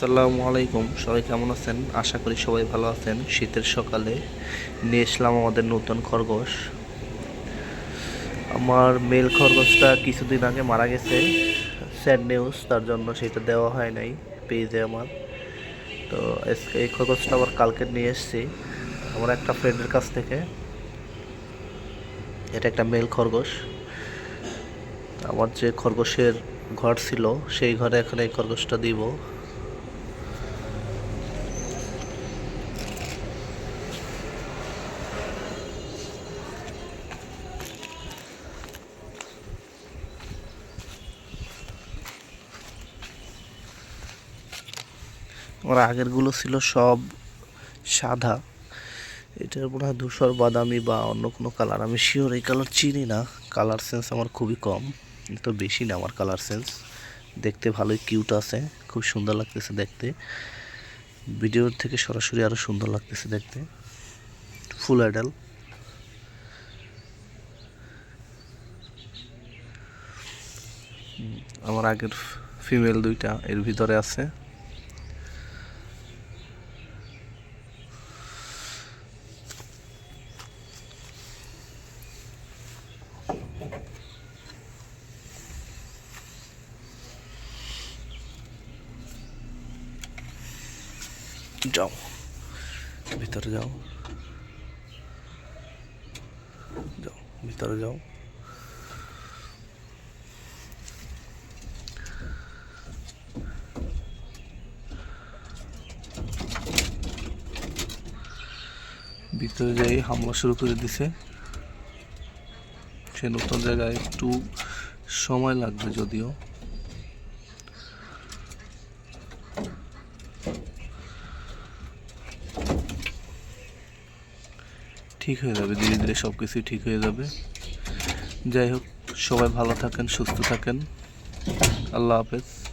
আসসালামু আলাইকুম। সবাই কেমন আছেন? আশা করি সবাই ভালো আছেন। শীতের সকালে নিয়ে এসলাম আমাদের নতুন খরগোশ। আমার মেল খরগোশটা কিছুদিন আগে মারা গেছে। স্যাড নিউজ তার জন্য সেটা দেওয়া হয় নাই পেজে আমার। তো এই খরগোশটা আবার কালকে নিয়ে এসেছি। আমার একটা ফ্রেন্ডের কাছ থেকে। এটা একটা মেল খরগোশ। আমার যে খরগোশের ঘর ছিল, সেই ঘরে এখন এই খরগোশটা দিব। আমার আগেরগুলো ছিল সব সাদা। এটার মনে হয় ধূসর বাদামি বা অন্য কোনো কালার আমি শিওর এই কালার চিনি না। কালার সেন্স আমার খুবই কম। তো বেশি না আমার কালার সেন্স দেখতে ভালোই কিউট আছে। খুব সুন্দর লাগতেছে দেখতে। ভিডিওর থেকে সরাসরি আরও সুন্দর লাগতেছে দেখতে। ফুল অ্যাডাল আমার আগের ফিমেল দুইটা এর ভিতরে আছে। যাও। ভিতরে যাও। যাও, ভিতরে যাও। ভিতরে যাই, হামলা শুরু করে দিছে। সে নতুন জায়গায় একটু সময় লাগবে যদিও। ঠিক হয়ে যাবে, ধীরে ধীরে সব কিছুই ঠিক হয়ে যাবে। যাই হোক, সবাই ভালো থাকেন, সুস্থ থাকেন। আল্লাহ হাফেজ।